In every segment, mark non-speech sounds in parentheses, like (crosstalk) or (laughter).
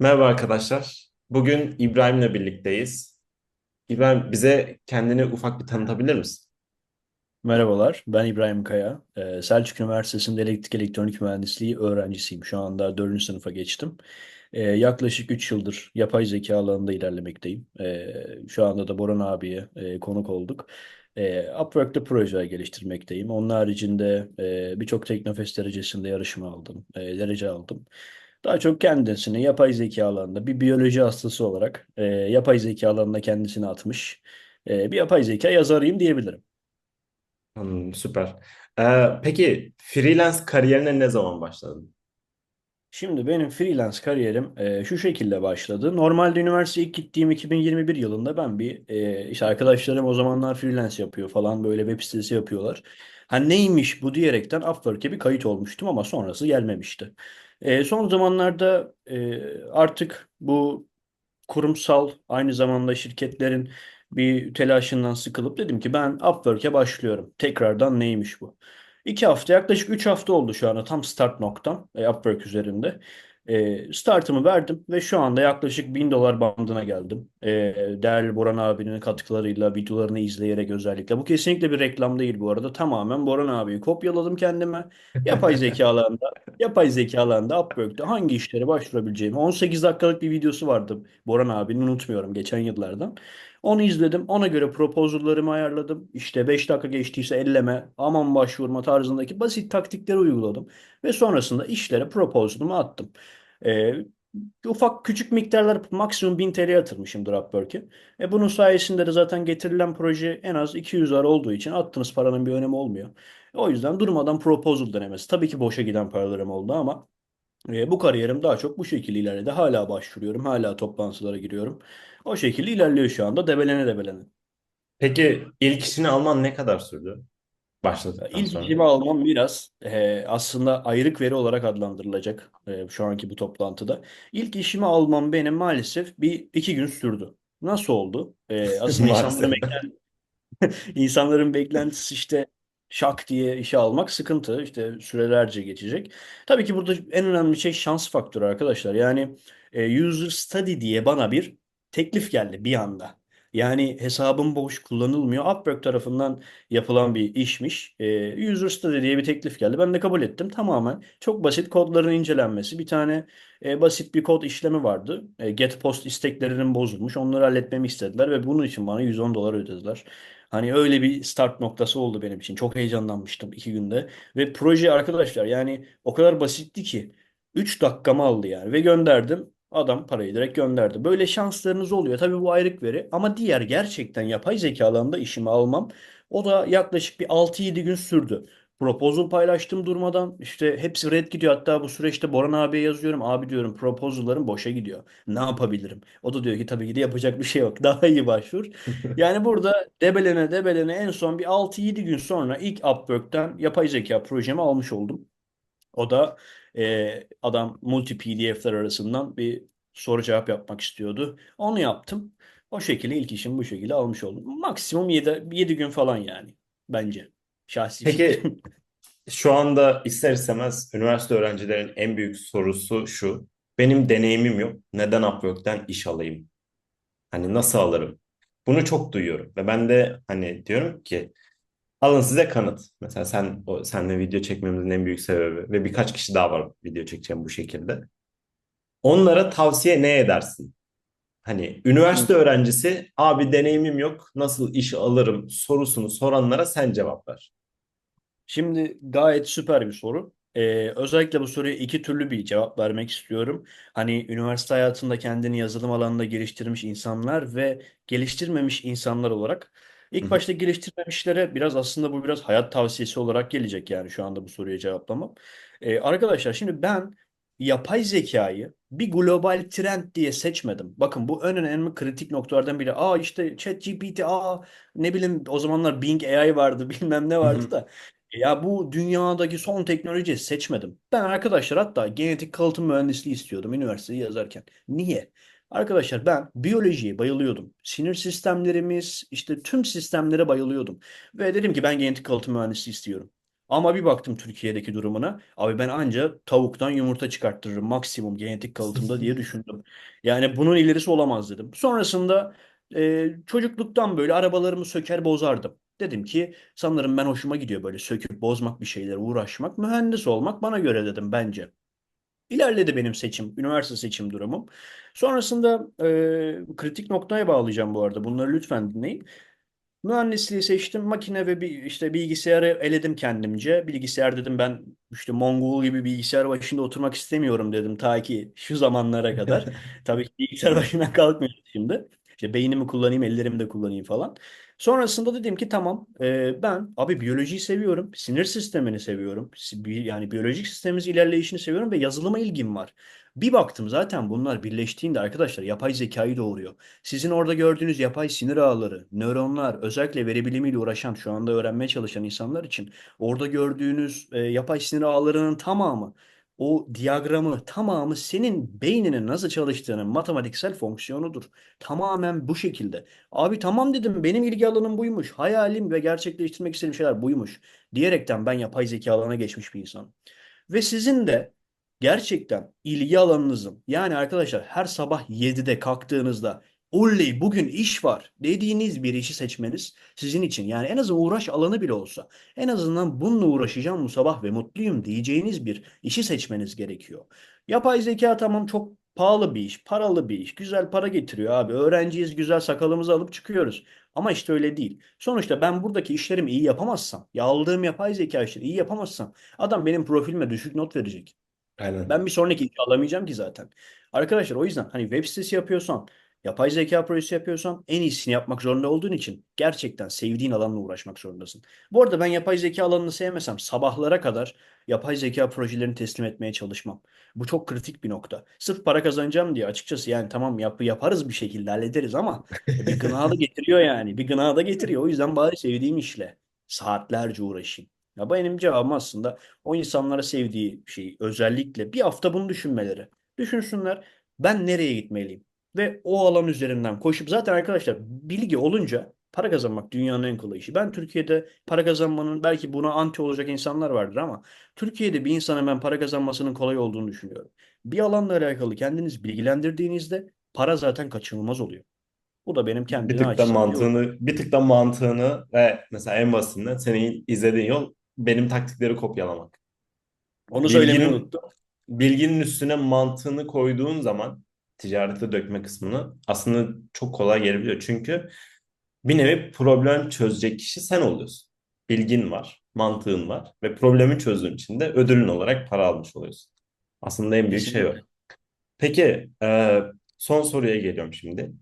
Merhaba arkadaşlar. Bugün İbrahim'le birlikteyiz. İbrahim bize kendini ufak bir tanıtabilir misin? Merhabalar, ben İbrahim Kaya. Ee, Selçuk Üniversitesi'nde elektrik elektronik mühendisliği öğrencisiyim. Şu anda 4. sınıfa geçtim. Ee, yaklaşık 3 yıldır yapay zeka alanında ilerlemekteyim. Ee, şu anda da Boran abiye e, konuk olduk. Upwork'ta projeler geliştirmekteyim. Onun haricinde e, birçok Teknofest derecesinde yarışma aldım, e, derece aldım. Daha çok kendisini yapay zeka alanında bir biyoloji hastası olarak e, yapay zeka alanına kendisini atmış e, bir yapay zeka yazarıyım diyebilirim. Hmm, süper. Ee, peki freelance kariyerine ne zaman başladın? Şimdi benim freelance kariyerim e, şu şekilde başladı. Normalde üniversiteye ilk gittiğim 2021 yılında ben bir e, işte arkadaşlarım o zamanlar freelance yapıyor falan böyle web sitesi yapıyorlar. Ha neymiş bu diyerekten Upwork'e bir kayıt olmuştum ama sonrası gelmemişti. E, son zamanlarda e, artık bu kurumsal aynı zamanda şirketlerin bir telaşından sıkılıp dedim ki ben Upwork'e başlıyorum. Tekrardan neymiş bu? İki hafta yaklaşık üç hafta oldu şu anda tam start noktam e, Upwork üzerinde. E, startımı verdim ve şu anda yaklaşık bin dolar bandına geldim. E, değerli Boran abinin katkılarıyla videolarını izleyerek özellikle. Bu kesinlikle bir reklam değil bu arada. Tamamen Boran abiyi kopyaladım kendime. Yapay (laughs) zekalarında, yapay zekalarında Upwork'te hangi işlere başvurabileceğimi 18 dakikalık bir videosu vardı Boran abinin unutmuyorum geçen yıllardan. Onu izledim. Ona göre proposal'larımı ayarladım. İşte 5 dakika geçtiyse elleme, aman başvurma tarzındaki basit taktikleri uyguladım. Ve sonrasında işlere proposal'ımı attım. Ee, ufak küçük miktarlar maksimum 1000 TL yatırmışımdır Upwork'e. E bunun sayesinde de zaten getirilen proje en az 200 ar olduğu için attığınız paranın bir önemi olmuyor. O yüzden durmadan proposal denemesi. Tabii ki boşa giden paralarım oldu ama e, bu kariyerim daha çok bu şekilde ilerledi. Hala başvuruyorum, hala toplantılara giriyorum. O şekilde ilerliyor şu anda debelene debelene. Peki ilk işini alman ne kadar sürdü başladıktan İlk sonra? işimi almam biraz e, aslında ayrık veri olarak adlandırılacak e, şu anki bu toplantıda. İlk işimi almam benim maalesef bir iki gün sürdü. Nasıl oldu? E, aslında insanların (laughs) Maalesef. İnsanların beklentisi (laughs) işte şak diye işe almak sıkıntı. İşte sürelerce geçecek. Tabii ki burada en önemli şey şans faktörü arkadaşlar. Yani e, user study diye bana bir teklif geldi bir anda. Yani hesabım boş kullanılmıyor. Upwork tarafından yapılan bir işmiş. E, user study diye bir teklif geldi. Ben de kabul ettim. Tamamen çok basit kodların incelenmesi. Bir tane e, basit bir kod işlemi vardı. E, get post isteklerinin bozulmuş. Onları halletmemi istediler ve bunun için bana 110 dolar ödediler. Hani öyle bir start noktası oldu benim için. Çok heyecanlanmıştım iki günde. Ve proje arkadaşlar yani o kadar basitti ki 3 dakikamı aldı yani. Ve gönderdim. Adam parayı direkt gönderdi. Böyle şanslarınız oluyor. Tabii bu ayrık veri. Ama diğer gerçekten yapay zeka alanında işimi almam. O da yaklaşık bir altı yedi gün sürdü. Proposal paylaştım durmadan. İşte hepsi red gidiyor. Hatta bu süreçte Boran abiye yazıyorum. Abi diyorum proposal'larım boşa gidiyor. Ne yapabilirim? O da diyor ki tabii ki de yapacak bir şey yok. (laughs) Daha iyi başvur. Yani burada debelene debelene en son bir altı yedi gün sonra ilk Upwork'ten yapay zeka projemi almış oldum. O da e, adam multi PDF'ler arasından bir soru cevap yapmak istiyordu. Onu yaptım. O şekilde ilk işimi bu şekilde almış oldum. Maksimum yedi 7 gün falan yani bence. Şahsi Peki fikrim. (laughs) şu anda ister istemez üniversite öğrencilerin en büyük sorusu şu. Benim deneyimim yok. Neden Upwork'ten iş alayım? Hani nasıl alırım? Bunu çok duyuyorum ve ben de hani diyorum ki Alın size kanıt. Mesela sen o seninle video çekmemizin en büyük sebebi ve birkaç kişi daha var video çekeceğim bu şekilde. Onlara tavsiye ne edersin? Hani üniversite öğrencisi abi deneyimim yok nasıl iş alırım sorusunu soranlara sen cevap ver. Şimdi gayet süper bir soru. Ee, özellikle bu soruya iki türlü bir cevap vermek istiyorum. Hani üniversite hayatında kendini yazılım alanında geliştirmiş insanlar ve geliştirmemiş insanlar olarak. İlk hı. başta geliştirmemişlere biraz aslında bu biraz hayat tavsiyesi olarak gelecek yani şu anda bu soruya cevaplamam. Ee, arkadaşlar şimdi ben yapay zekayı bir global trend diye seçmedim. Bakın bu en önemli kritik noktalardan biri. Aa işte ChatGPT, aa ne bileyim o zamanlar Bing AI vardı (laughs) bilmem ne vardı da. Ya bu dünyadaki son teknolojiyi seçmedim. Ben arkadaşlar hatta genetik kalıtım mühendisliği istiyordum üniversiteyi yazarken. Niye? Arkadaşlar ben biyolojiye bayılıyordum. Sinir sistemlerimiz, işte tüm sistemlere bayılıyordum. Ve dedim ki ben genetik kalıtım mühendisliği istiyorum. Ama bir baktım Türkiye'deki durumuna. Abi ben anca tavuktan yumurta çıkarttırırım maksimum genetik kalıtımda diye (laughs) düşündüm. Yani bunun ilerisi olamaz dedim. Sonrasında e, çocukluktan böyle arabalarımı söker bozardım. Dedim ki sanırım ben hoşuma gidiyor böyle söküp bozmak bir şeylere uğraşmak. Mühendis olmak bana göre dedim bence. İlerledi benim seçim, üniversite seçim durumum. Sonrasında e, kritik noktaya bağlayacağım bu arada. Bunları lütfen dinleyin. Mühendisliği seçtim. Makine ve bir, işte bilgisayarı eledim kendimce. Bilgisayar dedim ben işte Mongol gibi bilgisayar başında oturmak istemiyorum dedim. Ta ki şu zamanlara kadar. (laughs) Tabii ki bilgisayar başına kalkmıyorum şimdi. İşte beynimi kullanayım, ellerimi de kullanayım falan. Sonrasında dedim ki tamam e, ben abi biyolojiyi seviyorum. Sinir sistemini seviyorum. Yani biyolojik sistemimiz ilerleyişini seviyorum ve yazılıma ilgim var. Bir baktım zaten bunlar birleştiğinde arkadaşlar yapay zekayı doğuruyor. Sizin orada gördüğünüz yapay sinir ağları, nöronlar, özellikle veri bilimiyle uğraşan, şu anda öğrenmeye çalışan insanlar için orada gördüğünüz e, yapay sinir ağlarının tamamı, o diyagramı tamamı senin beyninin nasıl çalıştığının matematiksel fonksiyonudur. Tamamen bu şekilde. Abi tamam dedim benim ilgi alanım buymuş. Hayalim ve gerçekleştirmek istediğim şeyler buymuş. Diyerekten ben yapay zeka alanına geçmiş bir insanım. Ve sizin de gerçekten ilgi alanınızın yani arkadaşlar her sabah 7'de kalktığınızda oley bugün iş var dediğiniz bir işi seçmeniz sizin için yani en azından uğraş alanı bile olsa en azından bununla uğraşacağım bu sabah ve mutluyum diyeceğiniz bir işi seçmeniz gerekiyor. Yapay zeka tamam çok pahalı bir iş, paralı bir iş, güzel para getiriyor abi. Öğrenciyiz, güzel sakalımızı alıp çıkıyoruz. Ama işte öyle değil. Sonuçta ben buradaki işlerimi iyi yapamazsam, ya aldığım yapay zeka işleri iyi yapamazsam adam benim profilime düşük not verecek. Aynen. Ben bir sonraki işi alamayacağım ki zaten. Arkadaşlar o yüzden hani web sitesi yapıyorsan, yapay zeka projesi yapıyorsan en iyisini yapmak zorunda olduğun için gerçekten sevdiğin alanla uğraşmak zorundasın. Bu arada ben yapay zeka alanını sevmesem sabahlara kadar yapay zeka projelerini teslim etmeye çalışmam. Bu çok kritik bir nokta. Sırf para kazanacağım diye açıkçası yani tamam yap yaparız bir şekilde hallederiz ama bir gına da getiriyor yani. Bir gına da getiriyor. O yüzden bari sevdiğim işle saatlerce uğraşayım. Ya benim cevabım aslında o insanlara sevdiği şey özellikle bir hafta bunu düşünmeleri. Düşünsünler ben nereye gitmeliyim? Ve o alan üzerinden koşup zaten arkadaşlar bilgi olunca para kazanmak dünyanın en kolay işi. Ben Türkiye'de para kazanmanın belki buna anti olacak insanlar vardır ama Türkiye'de bir insanın ben para kazanmasının kolay olduğunu düşünüyorum. Bir alanla alakalı kendiniz bilgilendirdiğinizde para zaten kaçınılmaz oluyor. Bu da benim Bir kendi tık da mantığını, bir tık da mantığını ve mesela en basitinden senin izlediğin yol benim taktikleri kopyalamak. Onu söylemeyi Bilginin unuttum. bilginin üstüne mantığını koyduğun zaman ticarete dökme kısmını aslında çok kolay gelebiliyor. Çünkü bir nevi problem çözecek kişi sen oluyorsun. Bilgin var, mantığın var ve problemi çözdüğün için de ödülün olarak para almış oluyorsun. Aslında en büyük şey o. Peki, e, son soruya geliyorum şimdi.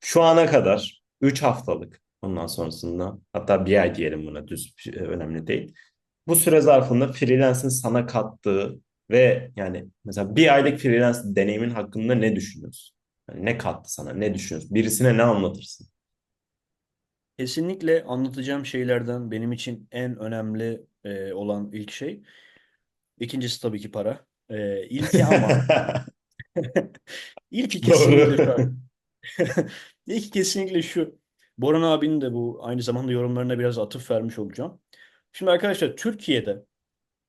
Şu ana kadar 3 haftalık, ondan sonrasında hatta bir ay diyelim buna düz e, önemli değil. Bu süre zarfında freelance'in sana kattığı ve yani mesela bir aylık freelance deneyimin hakkında ne düşünüyorsun? Yani ne kattı sana? Ne düşünüyorsun? Birisine ne anlatırsın? Kesinlikle anlatacağım şeylerden benim için en önemli e, olan ilk şey. İkincisi tabii ki para. E, ilki ama (laughs) (laughs) ilki kesinlikle. (laughs) İlki kesinlikle şu. Boran abinin de bu aynı zamanda yorumlarına biraz atıf vermiş olacağım. Şimdi arkadaşlar Türkiye'de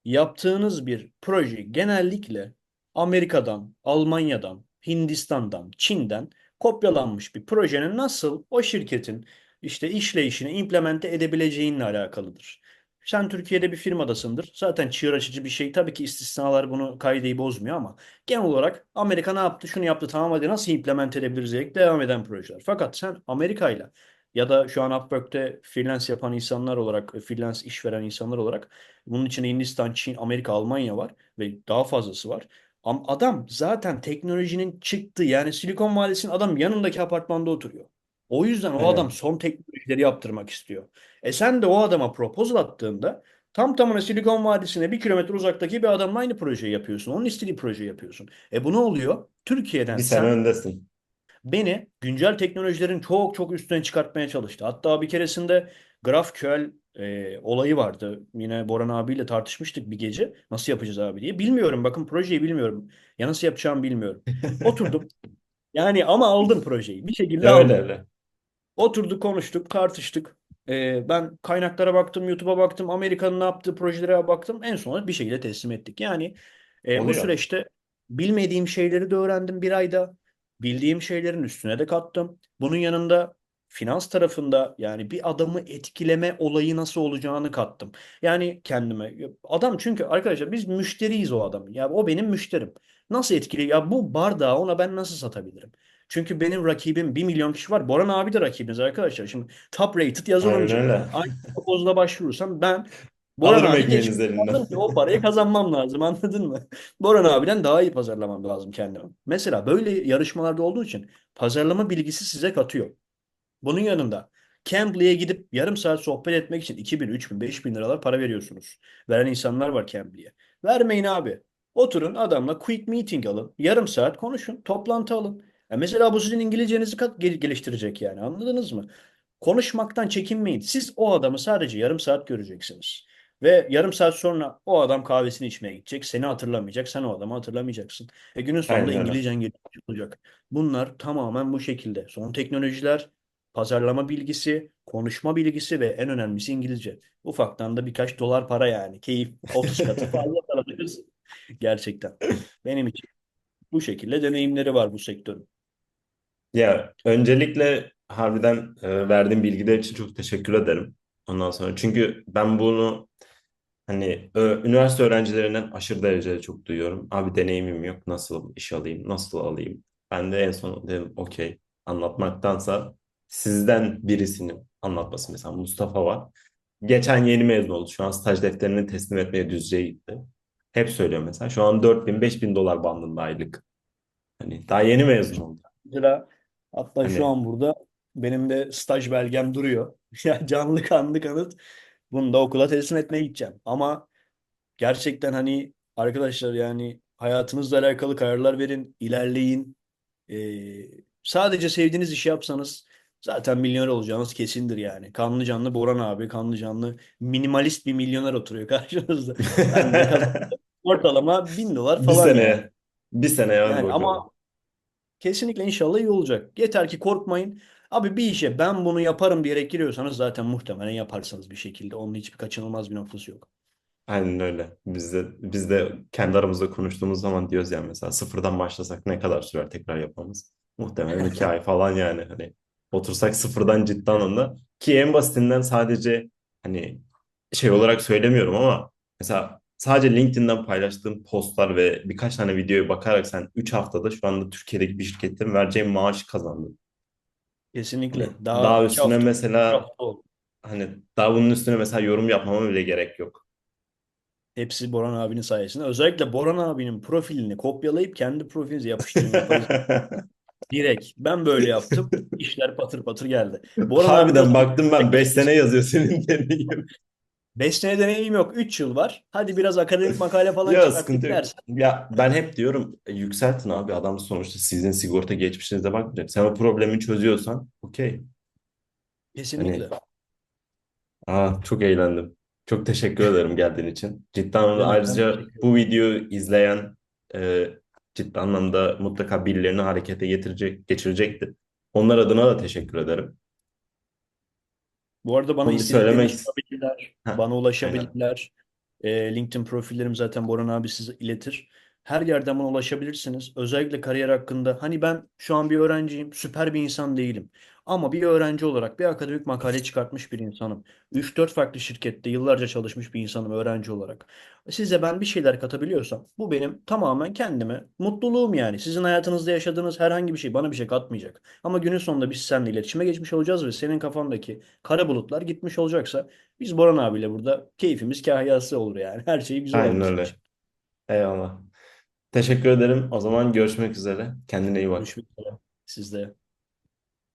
yaptığınız bir proje genellikle Amerika'dan, Almanya'dan, Hindistan'dan, Çin'den kopyalanmış bir projenin nasıl o şirketin işte işleyişini implemente edebileceğinle alakalıdır. Sen Türkiye'de bir firmadasındır. Zaten çığır açıcı bir şey. Tabii ki istisnalar bunu kaideyi bozmuyor ama genel olarak Amerika ne yaptı, şunu yaptı, tamam hadi nasıl implement edebiliriz diyerek devam eden projeler. Fakat sen Amerika'yla ya da şu an Upwork'te freelance yapan insanlar olarak, freelance iş veren insanlar olarak bunun içinde Hindistan, Çin, Amerika, Almanya var ve daha fazlası var. Am- Adam zaten teknolojinin çıktığı yani Silikon Vadisi'nin adam yanındaki apartmanda oturuyor. O yüzden o adam Aynen. son teknolojileri yaptırmak istiyor. E sen de o adama proposal attığında tam tamına Silikon Vadisi'ne bir kilometre uzaktaki bir adamla aynı projeyi yapıyorsun. Onun istediği projeyi yapıyorsun. E bu ne oluyor? Türkiye'den Bir sene sen öndesin. Beni güncel teknolojilerin çok çok üstüne çıkartmaya çalıştı. Hatta bir keresinde GraphQL e, olayı vardı. Yine Boran abiyle tartışmıştık bir gece. Nasıl yapacağız abi diye. Bilmiyorum bakın projeyi bilmiyorum. Ya nasıl yapacağımı bilmiyorum. (laughs) Oturdum. Yani ama aldım projeyi. Bir şekilde aldım. öyle. Oturduk konuştuk tartıştık. Ee, ben kaynaklara baktım, YouTube'a baktım, Amerika'nın ne yaptığı projelere baktım. En sonunda bir şekilde teslim ettik. Yani e, bu Oluyor. süreçte bilmediğim şeyleri de öğrendim bir ayda. Bildiğim şeylerin üstüne de kattım. Bunun yanında finans tarafında yani bir adamı etkileme olayı nasıl olacağını kattım. Yani kendime. Adam çünkü arkadaşlar biz müşteriyiz o adam. Ya o benim müşterim. Nasıl etkili? Ya bu bardağı ona ben nasıl satabilirim? Çünkü benim rakibim bir milyon kişi var. Boran abi de rakibiniz arkadaşlar. Şimdi top rated yazılımcı. Aynı propozla başvurursam ben Boran Alırım abi ekmeğiniz elinden. ki o parayı kazanmam lazım anladın mı? Boran abiden daha iyi pazarlamam lazım kendimi. Mesela böyle yarışmalarda olduğu için pazarlama bilgisi size katıyor. Bunun yanında Cambly'e gidip yarım saat sohbet etmek için 2000, 3000, 5000 liralar para veriyorsunuz. Veren insanlar var Cambly'e. Vermeyin abi. Oturun adamla quick meeting alın. Yarım saat konuşun. Toplantı alın. Ya mesela bu sizin İngilizcenizi kat gel- geliştirecek yani anladınız mı? Konuşmaktan çekinmeyin. Siz o adamı sadece yarım saat göreceksiniz. Ve yarım saat sonra o adam kahvesini içmeye gidecek. Seni hatırlamayacak. Sen o adamı hatırlamayacaksın. E günün sonunda Aynen öyle. İngilizcen gelişmiş olacak. Bunlar tamamen bu şekilde. Son teknolojiler, pazarlama bilgisi, konuşma bilgisi ve en önemlisi İngilizce. Ufaktan da birkaç dolar para yani. Keyif 30 katı fazla paralıyoruz. Gerçekten. Benim için bu şekilde deneyimleri var bu sektörün. Ya öncelikle harbiden e, verdiğin bilgiler için çok teşekkür ederim. Ondan sonra çünkü ben bunu hani ö- üniversite öğrencilerinden aşırı derecede çok duyuyorum. Abi deneyimim yok. Nasıl iş alayım? Nasıl alayım? Ben de en son dedim okey anlatmaktansa sizden birisinin anlatması mesela Mustafa var. Geçen yeni mezun oldu. Şu an staj defterini teslim etmeye Düzce'ye gitti. Hep söylüyor mesela. Şu an 4000 5000 dolar bandında aylık. Hani daha yeni mezun oldu. Mesela hatta şu Hani an burada benim de staj belgem duruyor. (laughs) Ya canlı kanlı kanıt. Bunu da okula teslim etmeye gideceğim. Ama gerçekten hani arkadaşlar yani hayatınızla alakalı kararlar verin, ilerleyin. Ee, sadece sevdiğiniz işi yapsanız zaten milyoner olacağınız kesindir yani. Kanlı canlı Boran abi, kanlı canlı minimalist bir milyoner oturuyor (laughs) karşınızda. Kazandım. (laughs) Ortalama bin dolar Bir falan yani. Bir hadi Yani bakalım. ama Kesinlikle inşallah iyi olacak. Yeter ki korkmayın. Abi bir işe ben bunu yaparım diyerek giriyorsanız zaten muhtemelen yaparsınız bir şekilde. Onun hiçbir kaçınılmaz bir noktası yok. Aynen öyle. Biz de, biz de kendi aramızda konuştuğumuz zaman diyoruz yani mesela sıfırdan başlasak ne kadar sürer tekrar yapmamız? Muhtemelen iki ay falan yani. Hani otursak sıfırdan ciddi anlamda. Ki en basitinden sadece hani şey olarak söylemiyorum ama mesela sadece LinkedIn'den paylaştığım postlar ve birkaç tane videoya bakarak sen 3 haftada şu anda Türkiye'deki bir şirketten vereceğin maaşı kazandın. Hani Kesinlikle. Daha daha iki üstüne hafta, mesela hafta oldu. hani daha bunun üstüne mesela yorum yapmama bile gerek yok. Hepsi Boran abinin sayesinde. Özellikle Boran abinin profilini kopyalayıp kendi profilinize yapıştırın. (laughs) Direkt. Ben böyle yaptım. İşler patır patır geldi. Boran abi de Harbiden baktım ben 5 sene yazıyor senin deneyim. 5 sene deneyimim yok. 3 yıl var. Hadi biraz akademik makale falan Ya çıkarttık sıkıntı yok. dersen. Ya ben hep diyorum yükseltin abi adam sonuçta sizin sigorta geçmişinize bakmayacak. Sen o problemi çözüyorsan okey. Hani Kesinlikle. aa, çok eğlendim. Çok teşekkür ederim geldiğin için. Ciddi anlamda demek ayrıca bu videoyu izleyen e, ciddi anlamda mutlaka birilerini harekete getirecek, geçirecektir. Onlar adına da teşekkür ederim. Bu arada bana Bunu söylemek... sorabilirler. Heh, Bana ulaşabilirler. E, LinkedIn profillerim zaten Boran abi size iletir. Her yerden bana ulaşabilirsiniz. Özellikle kariyer hakkında. Hani ben şu an bir öğrenciyim. Süper bir insan değilim. Ama bir öğrenci olarak bir akademik makale çıkartmış bir insanım. Üç dört farklı şirkette yıllarca çalışmış bir insanım öğrenci olarak. Size ben bir şeyler katabiliyorsam bu benim tamamen kendime mutluluğum yani. Sizin hayatınızda yaşadığınız herhangi bir şey bana bir şey katmayacak. Ama günün sonunda biz seninle iletişime geçmiş olacağız ve senin kafandaki kara bulutlar gitmiş olacaksa biz Boran abiyle burada keyfimiz kahyası olur yani. Her şey güzel olur Aynen bizim için. öyle. Eyvallah. Teşekkür ederim. O zaman görüşmek üzere. Kendine iyi bak. Görüşmek üzere. Sizde.